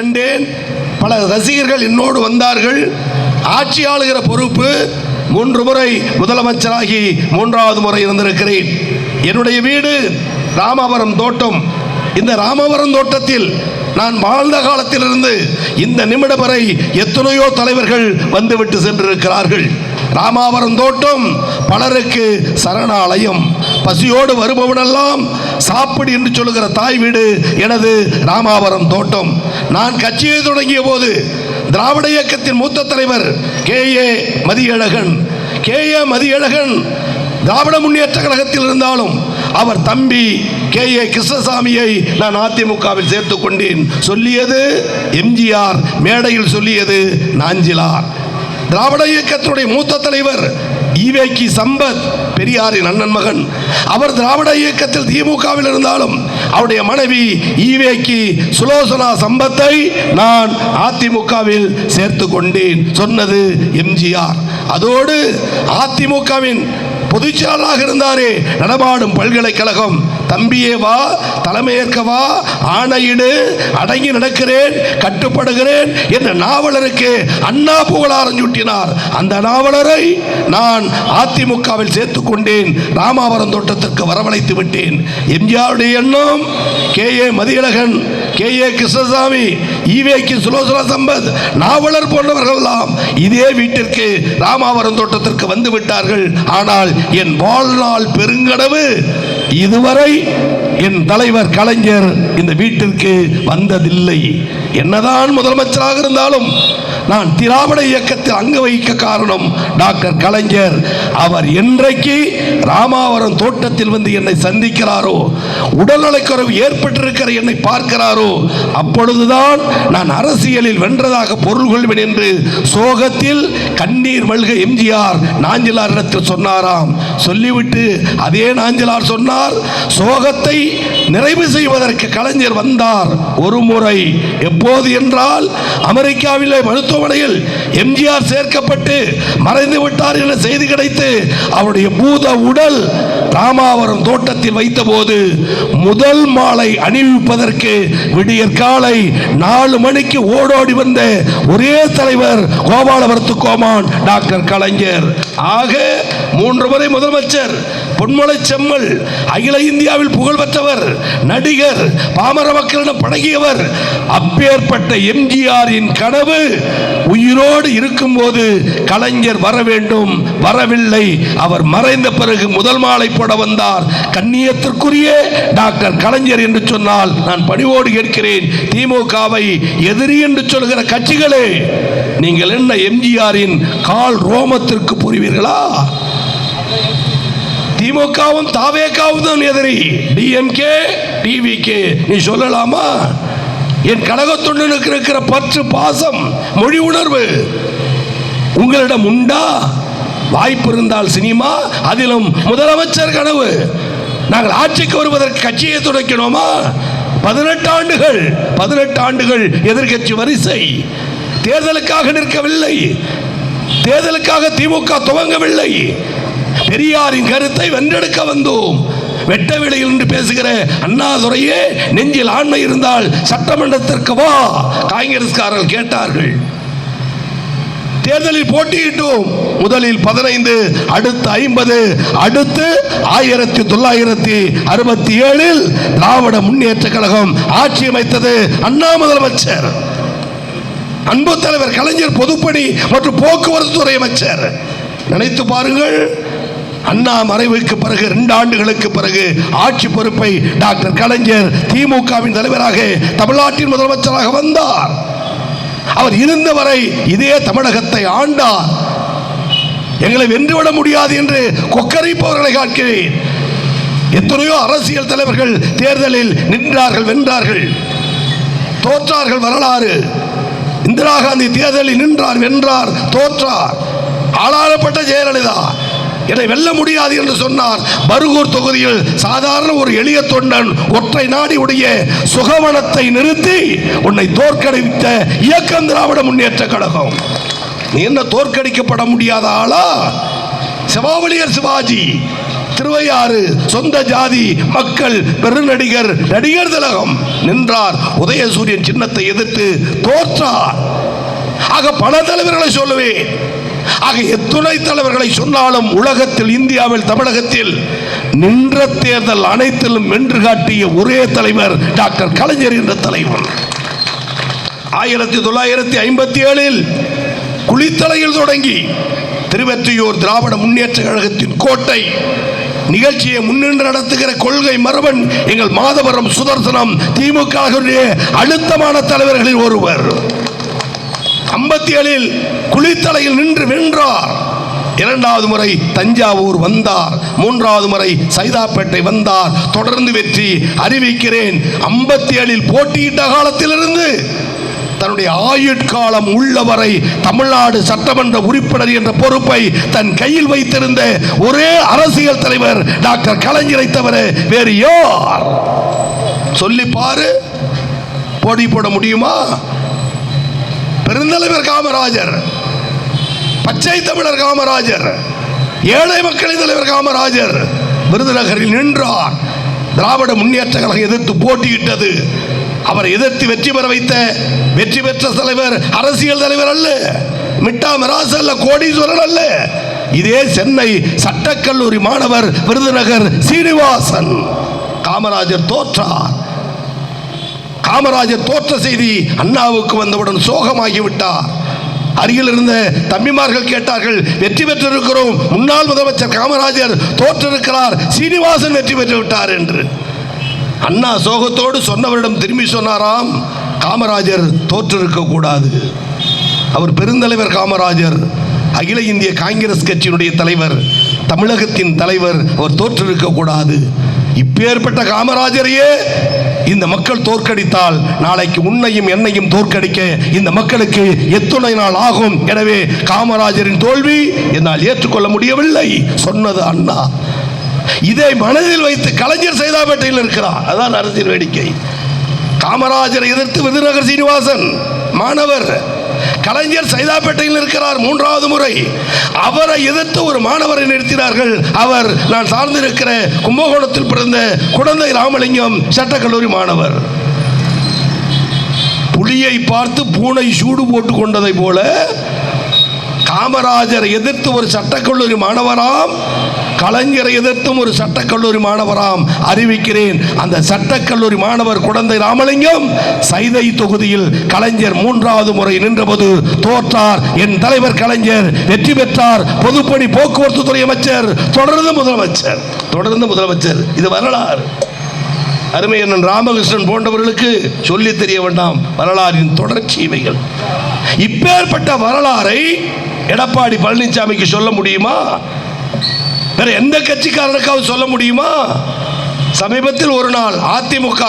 கண்டேன். பல ரசிகர்கள் என்னோடு வந்தார்கள். ஆட்சி ஆளுகிற பொறுப்பு மூன்று முறை முதலமைச்சராகி மூன்றாவது முறை இருந்திருக்கிறேன். என்னுடைய வீடு ராமாவரம் தோட்டம். இந்த ராமபுரம் தோட்டத்தில் நான் வாழ்ந்த காலத்திலிருந்து இந்த நிமிடம் வரை எத்தனையோ தலைவர்கள் வந்துவிட்டு சென்றிருக்கிறார்கள். ராமாவரம் தோட்டம் பலருக்கு சரணாலயம். பசியோடு வருபவனெல்லாம் சாப்பிடு என்று சொல்லுகிற தாய் வீடு எனது ராமாவரம் தோட்டம். நான் கட்சியை தொடங்கிய போது திராவிட இயக்கத்தின் மூத்த தலைவர் K A Mathiyazhagan. K A Mathiyazhagan திராவிட முன்னேற்ற கழகத்தில் இருந்தாலும் அவர் தம்பி கே ஏ கிருஷ்ணசாமியை நான் அதிமுகவில் சேர்த்து கொண்டேன். சொல்லியது எம்ஜிஆர் மேடையில் சொல்லியது நாஞ்சிலார். திராவிட இயக்கத்தினுடைய மூத்த தலைவர் ஈவேக்கி சம்பத் பெரியாரின் அண்ணன் மகன். அவர் திராவிட இயக்கத்தில் திமுகவில் இருந்தாலும் அவருடைய மனைவி ஈவேக்கி சுலோசனா சம்பத்தை நான் அதிமுகவில் சேர்த்து கொண்டேன் சொன்னது எம்ஜிஆர். அதோடு அதிமுகவின் பொதுச்செயலாளராக இருந்தாரே நடமாடும் பல்கலைக்கழகம் தம்பியே வா தலைமையேற்க வா ஆணையிடு அடங்கி நடக்கிறேன் கட்டுப்படுகிறேன் என்ற நாவலருக்கு அண்ணா புகழாரம் சூட்டினார். அந்த நாவலரை நான் அதிமுகவில் சேர்த்துக் கொண்டேன் ராமாவரம் தோட்டத்திற்கு வரவழைத்து விட்டேன். எம்ஜிஆருடைய எண்ணம் K A Mathiyazhagan K A Krishnasamy ஈவேக்கு Sulochana Sampath Navalar போன்றவர்கள் எல்லாம் இதே வீட்டிற்கு ராமாவரம் தோட்டத்திற்கு வந்து விட்டார்கள். ஆனால் என் வாழ்நாள் பெருங்கனவு இதுவரை என் தலைவர் கலைஞர் இந்த வீட்டிற்கு வந்ததில்லை. என்னதான் முதலமைச்சராக இருந்தாலும் நான் திராவிட இயக்கத்தில் அங்க வைக்க காரணம் டாக்டர் கலைஞர். அவர் என்றைக்கு ராமாவரம் தோட்டத்தில் வந்து என்னை சந்திக்கிறாரோ உடல்நலக்குறைவு ஏற்பட்டிருக்கிற என்னை பார்க்கிறாரோ அப்பொழுதுதான் நான் அரசியலில் வென்றதாக பொருள் கொள்வேன் என்று சோகத்தில் கண்ணீர் மல்க எம்ஜிஆர் நாஞ்சிலார் இடத்தில் சொன்னாராம். சொல்லிவிட்டு அதே நாஞ்சிலார் சொன்னார் சோகத்தை நிறைவு செய்வதற்கு கலைஞர் வந்தார் ஒரு முறை. எப்போது என்றால் அமெரிக்காவிலே மருத்துவமனையில் எம்ஜிஆர் சேர்க்கப்பட்டு மறைந்து விட்டார் என செய்தி கிடைத்து அவருடைய பூத உடல் ராமாவரம் தோட்டத்தில் வைத்தபோது முதல் மாலை அணிவிப்பதற்கு விடியற் காலை நாலு மணிக்கு ஓடோடி வந்த ஒரே தலைவர் கோபாலபுரத்து கோமான் டாக்டர் கலைஞர். ஆக மூன்று முறை முதலமைச்சர் பொன்மலை செம்மல் அகில இந்தியாவில் புகழ்பெற்றவர் நடிகர் பாமர மக்களிடம் பழகியவர் அப்பேற்பட்ட எம்ஜிஆரின் கனவு உயிரோடு இருக்கும்போது கலைஞர் வர வேண்டும் வரவில்லை. அவர் மறைந்த பிறகு முதல் மாலை போட வந்தார். கண்ணியத்திற்குரிய டாக்டர் கலைஞர் என்று சொன்னால் நான் பணிவோடு கேட்கிறேன். திமுகவை எதிரி என்று சொல்கிற கட்சிகளே நீங்கள் என்ன எம்ஜிஆரின் கால் ரோமத்திற்கு புரிவீர்களா? திமுகவும் தாவேக்காவும் தான் எதிரி. DMK TVK. நீ சொல்லலாமா? என் கழகத்துடனுக்கு இருக்கிற பற்று பாசம் மொழி உணர்வு. உங்களிடம் உண்டா? வாய்ப்பு இருந்தால் சினிமா அதிலும் முதலமைச்சர் கனவு. நாங்கள் ஆட்சிக்கு வருவதற்கு கட்சியை துடைக்கணுமா? பதினெட்டு ஆண்டுகள் பதினெட்டு ஆண்டுகள் எதிர்க்கட்சி வரிசை. தேர்தலுக்காக நிற்கவில்லை. தேர்தலுக்காக திமுக துவங்கவில்லை. பெரியாரின் கருத்தை வென்றெடுக்க வந்தோம். வெட்ட விலையில் என்று பேசுகிற அண்ணாதுரையே நெஞ்சில் ஆண்மை இருந்தால் சட்டமன்றத்திற்கு வா காங்கிரஸ்காரர்கள் கேட்டார்கள். தேர்தலில் போட்டியிட்டோம். முதலில் பதினைந்து அடுத்து ஐம்பது அடுத்து ஆயிரத்தி தொள்ளாயிரத்தி அறுபத்தி ஏழில் திராவிட முன்னேற்ற கழகம் ஆட்சி அமைத்தது அண்ணா முதலமைச்சர். அன்பு தலைவர் கலைஞர் பொதுப்பணி மற்றும் போக்குவரத்து துறை அமைச்சர். நினைத்து பாருங்கள் அண்ணா மறைவுக்கு பிறகு ரெண்டு ஆண்டுகளுக்கு பிறகு ஆட்சி பொறுப்பை டாக்டர் கலைஞர் திமுகவின் தலைவராக தமிழ்நாட்டின் முதலமைச்சராக வந்தார். அவர் இருந்தவரை இதே தமிழகத்தை ஆண்டார். எங்களை வென்றுவிட முடியாது என்று கொக்கரிப்பவர்களை காட்கிறேன் எத்தனையோ அரசியல் தலைவர்கள் தேர்தலில் நின்றார்கள் வென்றார்கள். தோற்றார்கள் வரலாறு. இந்திரா காந்தி தேர்தலில் நின்றார் வென்றார் தோற்றார். ஆளாளப்பட்ட ஜெயலலிதா. என்னை வெல்ல முடியாது என்று சொன்னார். பருகூர் தொகுதியில் சாதாரண ஒரு எளிய தொண்டன் ஒற்றை நாடி உடைய சுகவனத்தை நிறுத்தி உன்னை தோற்கடித்த இயக்கம் திராவிட முன்னேற்ற கழகம். நீ என்ன தோற்கடிக்கப்பட முடியாத ஆளா? சிவாவளியர் சிவாஜி திருவையாறு சொந்த ஜாதி மக்கள் பெருநடிகர் நடிகர் திலகம் நின்றார். உதயசூரியன் சின்னத்தை எதிர்த்து தோற்றார். ஆக பல தலைவர்களை சொல்லுவேன். ஆக எத்துணை தலைவர்களை சொன்னாலும் உலகத்தில் இந்தியாவில் தமிழகத்தில் நின்ற தேர்தல் அனைத்திலும் வென்று காட்டிய ஒரே தலைவர் டாக்டர் கலைஞர் என்ற தலைவர். ஆயிரத்தி தொள்ளாயிரத்தி ஐம்பத்தி ஏழில் குளித்தலையில் தொடங்கி திருவெற்றியூர் திராவிட முன்னேற்ற கழகத்தின் கோட்டை நிகழ்ச்சியை முன்னின்று நடத்துகிற கொள்கை மரபன் எங்கள் மாதவரம் சுதர்சனம். திமுக அழுத்தமான தலைவர்களில் ஒருவர். ஐம்பத்தி ஏழில் குளித்தலையில் நின்று வென்றார். இரண்டாவது முறை தஞ்சாவூர் வந்தார். மூன்றாவது முறை சைதாப்பேட்டை வந்தார். தொடர்ந்து வெற்றி அறிவிக்கிறேன். ஐம்பத்தி ஏழில் போட்டியிட்ட காலத்திலிருந்து தன்னுடைய ஆயுட்காலம் உள்ளவரை தமிழ்நாடு சட்டமன்ற உறுப்பினர் என்ற பொறுப்பை தன் கையில் வைத்திருந்த ஒரே அரசியல் தலைவர் டாக்டர் கலைஞரை தவிர வேறு யார்? சொல்லி பாரு. போடி போட முடியுமா? பெருந்தலைவர் காமராஜர் பச்சை தமிழர் காமராஜர் ஏழை மக்களின் தலைவர் காமராஜர் விருதுநகரில் நின்றார். திராவிட முன்னேற்ற கழகம் எதிர்த்து போட்டியிட்டது. அவரை எதிர்த்து வெற்றி பெற வைத்த வெற்றி பெற்ற தலைவர் அரசியல் தலைவர் அல்ல. மிட்டா மிராசு அல்ல கோடீஸ்வரன் அல்ல. இதே சென்னை சட்டக்கல்லூரி மாணவர் விருதுநகர் சீனிவாசன். காமராஜர் தோற்றார். காமராஜர் தோற்ற செய்தி அண்ணாவுக்கு வந்தவுடன் சோகமாகிவிட்டார். அருகில் இருந்த தம்பிமார்கள் கேட்டார்கள் வெற்றி பெற்றிருக்கிறோம். முன்னாள் முதலமைச்சர் காமராஜர் தோற்றிருக்கிறார். சீனிவாசன் வெற்றி பெற்று விட்டார் என்று. அண்ணா சோகத்தோடு சொன்னவரிடம் திரும்பி சொன்னாராம் காமராஜர் தோற்றிருக்க கூடாது. அவர் பெருந்தலைவர் காமராஜர் அகில இந்திய காங்கிரஸ் கட்சியினுடைய தலைவர் தமிழகத்தின் தலைவர் அவர் தோற்றிருக்க கூடாது. இப்பேற்பட்ட காமராஜரையே இந்த மக்கள் தோற்கடித்தால் நாளைக்கு உன்னையும் என்னையும் தோற்கடிக்க இந்த மக்களுக்கு எத்துணை நாள் ஆகும். எனவே காமராஜரின் தோல்வி என்னால் ஏற்றுக்கொள்ள முடியவில்லை சொன்னது அண்ணா. இதை மனதில் வைத்து கலைஞர் சைதாப்பேட்டையில் இருக்கிறார். அதான் அரசியல் வேடிக்கை. காமராஜரை எதிர்த்து விருதுநகர் சீனிவாசன் மாணவர் கலைஞர் சைதாப்பேட்டையில் இருக்கிறார் மூன்றாவது முறை. அவரை எதிர்த்து ஒரு மாணவரை நிறுத்தினார்கள். அவர் நான் சார்ந்திருக்கிற கும்பகோணத்தில் பிறந்த குழந்தை ராமலிங்கம் சட்டக்கல்லூரி மாணவர். புலியை பார்த்து பூனை சூடு போட்டு கொண்டதை போல காமராஜரை எதிர்த்து ஒரு சட்டக்கல்லூரி மாணவராம் கலைஞரை எதிர்த்தும் ஒரு சட்டக்கல்லூரி மாணவராம் அறிவிக்கிறேன். அந்த சட்டக்கல்லூரி மாணவர் குழந்தை ராமலிங்கம் சைதை தொகுதியில் கலைஞர் மூன்றாவது முறை நின்றபோது தோற்றார். என் தலைவர் கலைஞர் வெற்றி பெற்றார். பொதுப்பணி போக்குவரத்து துறை அமைச்சர் தொடர்ந்து முதலமைச்சர் தொடர்ந்து முதலமைச்சர். இது வரலாறு. அருமை அண்ணன் ராமகிருஷ்ணன் போன்றவர்களுக்கு சொல்லி தெரிய வேண்டாம். வரலாறின் தொடர்ச்சி இவைகள். இப்பேற்பட்ட வரலாறை எடப்பாடி பழனிசாமிக்கு சொல்ல முடியுமா? வேற எந்த கட்சிக்காரனுக்காவது சொல்ல முடியுமா? சமீபத்தில் ஒரு நாள் அதிமுக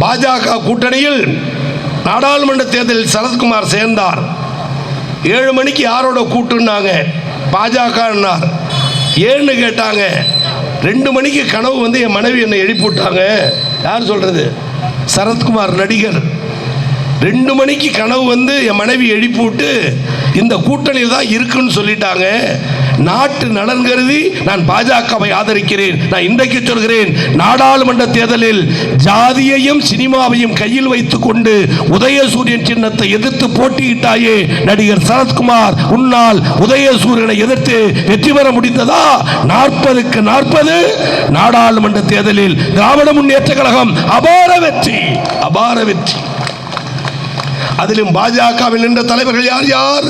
பாஜக கூட்டணியில் நாடாளுமன்ற தேர்தலில் சரத்குமார் சேர்ந்தார். ஏழு மணிக்கு யாரோட கூட்டுன்னாங்க? பாஜகன்னார். ஏன்னு கேட்டாங்க. ரெண்டு மணிக்கு கனவு வந்து என் மனைவி என்னை எழுப்பி விட்டாங்க. யார் சொல்றது? சரத்குமார் நடிகர். ரெண்டு மணிக்கு கனவு வந்து என் மனைவி எழுப்பி விட்டு இந்த கூட்டணியில் தான் இருக்குன்னு சொல்லிட்டாங்க. நாட்டு நலன் கருதி நான் பாஜகவை ஆதரிக்கிறேன். நான் இன்றைக்கு சொல்கிறேன் நாடாளுமன்ற தேர்தலில் ஜாதியையும் சினிமாவையும் கையில் வைத்துக்கொண்டு உதயசூரியன் சின்னத்தை எதிர்த்து போட்டியிட்டாயே நடிகர் சரத்குமார். உன்னால் உதயசூரியனை எதிர்த்து வெற்றி பெற முடிந்ததா? நாற்பதுக்கு நாற்பது. நாடாளுமன்ற தேர்தலில் திராவிட முன்னேற்ற கழகம் அபார வெற்றி அபார வெற்றி. அதிலும் பாஜகவில் நின்ற தலைவர்கள் யார் யார்?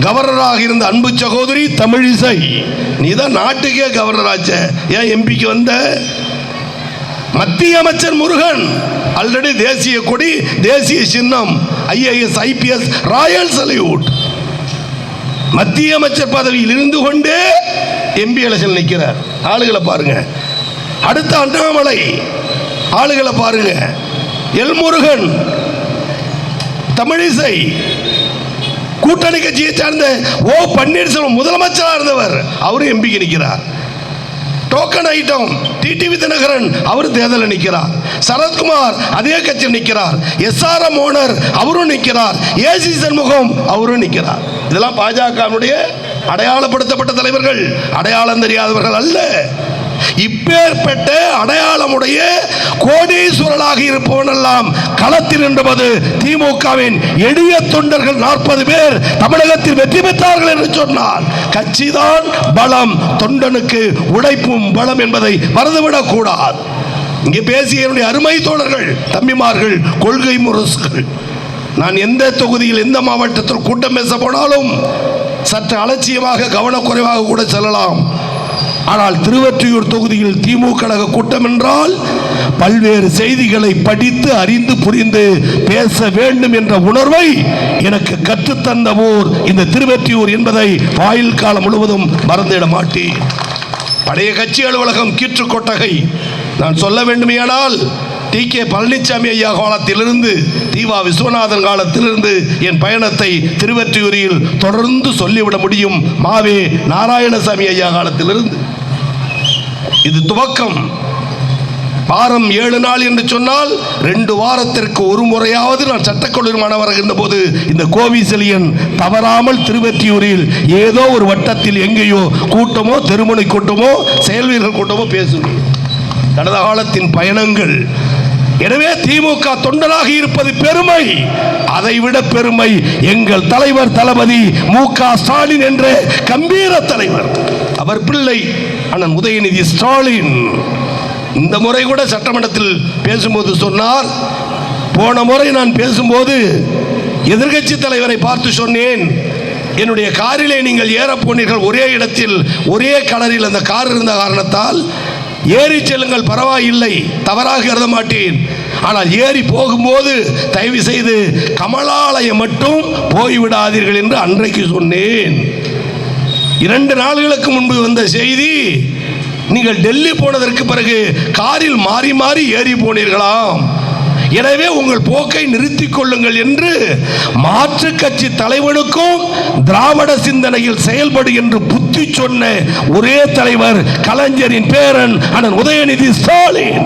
கவர்னராக இருந்த அன்பு சகோதரி தமிழிசை. நீ தான் நாட்டுக்கே கவர்னர் ஆச்ச ஏன் எம்பிக்கு வந்த? மத்திய அமைச்சர் முருகன். ஆல்ரெடி தேசிய கொடி தேசிய சின்னம். IAS IPS royal salute. மத்திய அமைச்சர் பதவியில் இருந்து கொண்டே எம்பி எலெக்ஷன் நிற்கிறார். ஆளுகளை பாருங்க. அடுத்த அண்ணாமலை. ஆளுகளை பாருங்க. எல்முருகன் தமிழிசை. கூட்டணி கட்சியை சார்ந்த ஓ பன்னீர்செல்வம் முதலமைச்சராக இருந்தவர் அவரும் எம்பிக்கு நிற்கிறார் டோக்கன் ஐட்டம் டிடிவி தினகரன் அவர் தேர்தலில் நிற்கிறார் சரத்குமார் அதே கட்சியில் நிற்கிறார் எஸ்ஆர்எம் ஓனர் அவரும் நிற்கிறார் ஏசி சண்முகம் அவரும் நிற்கிறார் இதெல்லாம் பாஜகவினுடைய அடையாளப்படுத்தப்பட்ட தலைவர்கள் அடையாளம் தெரியாதவர்கள் அல்ல. இப்பேற்பட்ட அடையாளமுடைய கோடீஸ்வரலாக இருப்பவனெல்லாம் களத்தில் என்பது திமுகவின் எளிய தொண்டர்கள் நாற்பது பேர் தமிழகத்தில் வெற்றி பெற்றார்கள் என்று சொன்னார் கட்சிதான் பலம் தொண்டனுக்கு உழைப்பும் பலம் என்பதை மறந்துவிடக் கூடாது இங்கே பேசிய என்னுடைய அருமை தோழர்கள் தம்பிமார்கள் கொள்கை முரசுகள் நான் எந்த தொகுதியில் எந்த மாவட்டத்தில் கூட்டம் பேச போனாலும் சற்று அலட்சியமாக கவனக்குறைவாக கூட செல்லலாம். ஆனால் திருவற்றியூர் தொகுதியில் திமுக கழக கூட்டம் என்றால் பல்வேறு செய்திகளை படித்து அறிந்து புரிந்து பேச வேண்டும் என்ற உணர்வை எனக்கு கற்றுத்தந்த ஊர் இந்த திருவற்றியூர் என்பதை வாயில் காலம் முழுவதும் மறந்துவிட மாட்டேன். பழைய கட்சி அலுவலகம் கீற்று கொட்டகை. நான் சொல்ல வேண்டுமேயானால் டி. கே. பழனிசாமி ஐயா காலத்திலிருந்து தீவா விஸ்வநாதன் காலத்திலிருந்து என் பயணத்தை திருவற்றியூரில் தொடர்ந்து சொல்லிவிட முடியும். மாவே நாராயணசாமி ஐயா காலத்திலிருந்து. இது துவக்கம். வாரம் ஏழு நாள் என்று சொன்னால் ரெண்டு வாரத்திற்கு ஒரு முறையாவது நான் சட்டக்கல்லூரி மாணவராக இருந்தபோது இந்த கோவிசலியன் தவறாமல் திருவெற்றியூரில் ஏதோ ஒரு வட்டத்தில் எங்கேயோ கூட்டமோ தெருமுனை கூட்டமோ செயல்வீரர்கள் கூட்டமோ பேசுவேன். கடந்த காலத்தின் பயணங்கள். எனவே திமுக தொண்டராக இருப்பது பெருமை. அதைவிட பெருமை எங்கள் தலைவர் தளபதி மு க ஸ்டாலின் என்ற கம்பீர தலைவர். அவர் பிள்ளை. அண்ணன் உதயநிதி ஸ்டாலின். இந்த முறை கூட சட்டமன்றத்தில் பேசும்போது சொன்னார். போன முறை நான் பேசும்போது எதிர்கட்சி தலைவரை பார்த்து சொன்னேன். என்னுடைய காரிலே நீங்கள் ஏற போனீர்கள் ஒரே இடத்தில் ஒரே கலரில் அந்த கார் இருந்த காரணத்தால் ஏறி செல்லுங்கள் பரவாயில்லை தவறாக கருத மாட்டேன். ஆனால் ஏறி போகும்போது தயவு செய்து கமலாலயம் மட்டும் போய்விடாதீர்கள் என்று அன்றைக்கு சொன்னேன். இரண்டு நாள்களுக்கு முன்பு வந்த செய்தி நீங்கள் டெல்லி போனதற்கு பிறகு காரில் மாறி மாறி ஏறி போனீர்களாம். எனவே உங்கள் போக்கை நிறுத்திக் கொள்ளுங்கள் என்று மாற்று கட்சி தலைவனுக்கும் திராவிட சிந்தனையில் செயல்படு என்று புத்தி சொன்ன ஒரே தலைவர் கலைஞரின் பேரன் அண்ணன் உதயநிதி ஸ்டாலின்.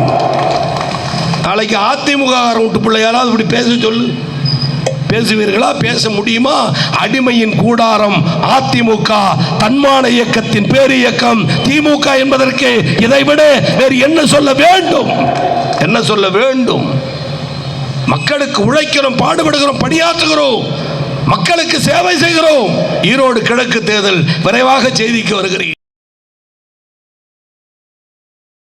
நாளைக்கு அதிமுக விட்டு பிள்ளை யாராவது இப்படி பேச சொல்லு. பேசுவீர்களா? பேச முடியுமா? அடிமையின் கூடாரம் அதிமுக தன்மான இயக்கத்தின் பேர் இயக்கம். திமுக என்பதற்கு இதைவிட வேறு என்ன சொல்ல வேண்டும்? என்ன சொல்ல வேண்டும்? மக்களுக்கு உழைக்கிறோம் பாடுபடுகிறோம் பணியாற்றுகிறோம். மக்களுக்கு சேவை செய்கிறோம். ஈரோடு கிழக்கு தேர்தல் விரைவாக செய்திக்கு வருகிறேன்